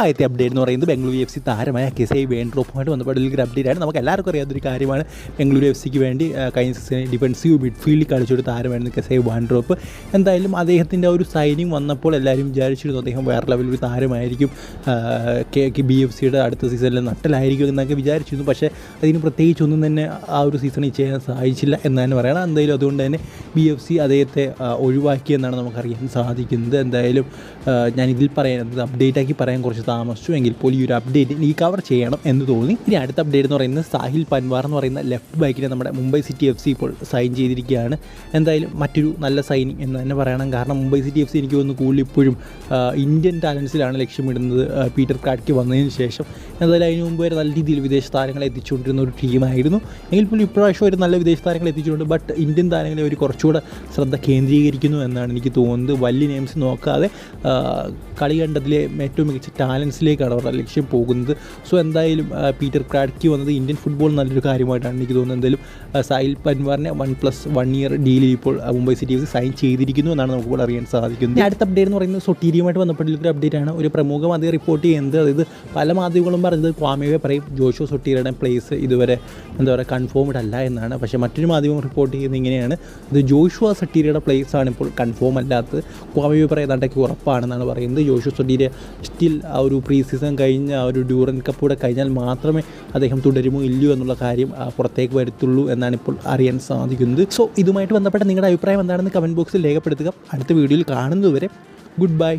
ആദ്യത്തെ അപ്ഡേറ്റ് എന്ന് പറയുന്നത് ബംഗളൂരു എഫ് സി താരമായ കെസൈ വേൺഡ്രോപ്പുമായിട്ട് ബന്ധപ്പെട്ട ഒരു അപ്ഡേറ്റ് ആണ് നമുക്ക് എല്ലാവർക്കും അറിയാത്തൊരു കാര്യമാണ്. ബംഗളൂരു എഫ് സിക്ക് വേണ്ടി കഴിഞ്ഞ സീസണിൽ ഡിഫൻസീവ് മിഡ്ഫീൽഡിൽ കളിച്ചൊരു താരമായിരുന്നു കെ കെസൈ വാൻഡ്രോപ്പ് എന്തായാലും അദ്ദേഹത്തിന്റെ ഒരു സൈനിങ് വന്നപ്പോൾ എല്ലാവരും വിചാരിച്ചിരുന്നു അദ്ദേഹം വേറെ ലെവലിൽ ഒരു താരമായിരിക്കും. കെ ബി എഫ് സിയുടെ അടുത്ത സീസണിൽ നട്ടലായിരിക്കും എന്നൊക്കെ വിചാരിച്ചിരുന്നു. പക്ഷേ അതിന് പ്രത്യേകിച്ച് ഒന്നും തന്നെ ആ ഒരു സീസണിൽ ചെയ്യാൻ സാധിച്ചില്ല എന്ന് തന്നെ പറയണം. എന്തായാലും അതുകൊണ്ട് തന്നെ ബി എഫ് സി അദ്ദേഹത്തെ ഒഴിവാക്കിയെന്നാണ് നമുക്കറിയാൻ സാധിക്കുന്നത്. എന്തായാലും ഞാൻ ഇതിൽ പറയാൻ അപ്ഡേറ്റ് ആക്കി പറയാൻ കുറച്ച് താമസിച്ചു. എങ്കിൽ പോലും ഈ ഒരു അപ്ഡേറ്റ് എനിക്ക് കവർ ചെയ്യണം എന്ന് തോന്നി. ഇനി അടുത്ത അപ്ഡേറ്റ് എന്ന് പറയുന്നത് സാഹിൽ പൻവാർ എന്ന് പറയുന്ന ലെഫ്റ്റ് ബാക്കിനെ നമ്മുടെ മുംബൈ സിറ്റി എഫ് സി ഇപ്പോൾ സൈൻ ചെയ്തിരിക്കുകയാണ്. എന്തായാലും മറ്റൊരു നല്ല സൈനിങ് എന്ന് തന്നെ പറയണം. കാരണം മുംബൈ സിറ്റി എഫ് സി എനിക്ക് തോന്നുന്നു കൂടുതൽ ഇപ്പോഴും ഇന്ത്യൻ ടാലൻസിലാണ് ലക്ഷ്യമിടുന്നത് പീറ്റർ കാട്ടിക്ക് വന്നതിന് ശേഷം. എന്തായാലും അതിന് മുമ്പ് വരെ നല്ല രീതിയിൽ വിദേശ താരങ്ങളെ എത്തിച്ചുകൊണ്ടിരുന്ന ഒരു ടീമായിരുന്നു എങ്കിൽ പോലും ഇപ്രാവശ്യം ഒരു നല്ല വിദേശ താരങ്ങളെ എത്തിച്ചിട്ടുണ്ട്. ബട്ട് ഇന്ത്യൻ താരങ്ങളെ ഒരു കുറച്ചുകൂടെ ശ്രദ്ധ കേന്ദ്രീകരിക്കുന്നു എന്നാണ് എനിക്ക് തോന്നുന്നത്. വലിയ നെയിംസ് നോക്കാതെ കളി കണ്ടതിലെ ഏറ്റവും മികച്ച ടാലൻസിലേക്കാണ് അവരുടെ ലക്ഷ്യം പോകുന്നത്. സോ എന്തായാലും പീറ്റർ ക്രാഡ്ക്ക് വന്നത് ഇന്ത്യൻ ഫുട്ബോൾ നല്ലൊരു കാര്യമായിട്ടാണ് എനിക്ക് തോന്നുന്നത്. എന്തായാലും സായിൽ പൻവാറിനെ വൺ പ്ലസ് വൺ ഇയർ ഡീലിൽ ഇപ്പോൾ മുംബൈ സിറ്റി എഫ് സൈൻ ചെയ്തിരിക്കുന്നു എന്നാണ് നമുക്ക് ഇവിടെ അറിയാൻ സാധിക്കുന്നത്. അടുത്ത അപ്ഡേറ്റ് എന്ന് പറയുന്നത് സൊട്ടീരിയുമായിട്ട് ബന്ധപ്പെട്ടുള്ളൊരു അപ്ഡേറ്റ് ആണ്. ഒരു പ്രമുഖ മാധ്യമം റിപ്പോർട്ട് ചെയ്യുന്നത്. അതായത് പല മാധ്യമങ്ങളും പറഞ്ഞത് ക്വാമിയെ പറയും ജോഷോ സൊട്ടീരയുടെ പ്ലേസ് ഇതുവരെ എന്താ പറയുക കൺഫേംഡ് അല്ല എന്നാണ്. പക്ഷേ മറ്റൊരു മാധ്യമം റിപ്പോർട്ട് ചെയ്യുന്നത് ഇങ്ങനെയാണ്. ഇത് ജോഷുവ സട്ടീരയുടെ പ്ലേസ് ആണ് ഇപ്പോൾ കൺഫേം അല്ലാത്തത്. ക്വാമേവെ ഏതാണ്ടൊക്കെ ഉറപ്പാണെന്നാണ് പറയുന്നത്. ജോഷു സട്ടീര സ്റ്റിൽ ആ ഒരു പ്രീ സീസൺ കഴിഞ്ഞ ആ ഒരു ഡ്യൂറൻ കപ്പ് കഴിഞ്ഞാൽ മാത്രമേ അദ്ദേഹം തുടരുമോ ഇല്ലയോ എന്നുള്ള കാര്യം പുറത്തേക്ക് വരത്തുള്ളൂ എന്നാണ് ഇപ്പോൾ അറിയാൻ സാധിക്കുന്നത്. സോ ഇതുമായിട്ട് ബന്ധപ്പെട്ട നിങ്ങളുടെ അഭിപ്രായം എന്താണെന്ന് കമന്റ് ബോക്സിൽ രേഖപ്പെടുത്തുക. അടുത്ത വീഡിയോയിൽ കാണുന്നതുവരെ ഗുഡ് ബൈ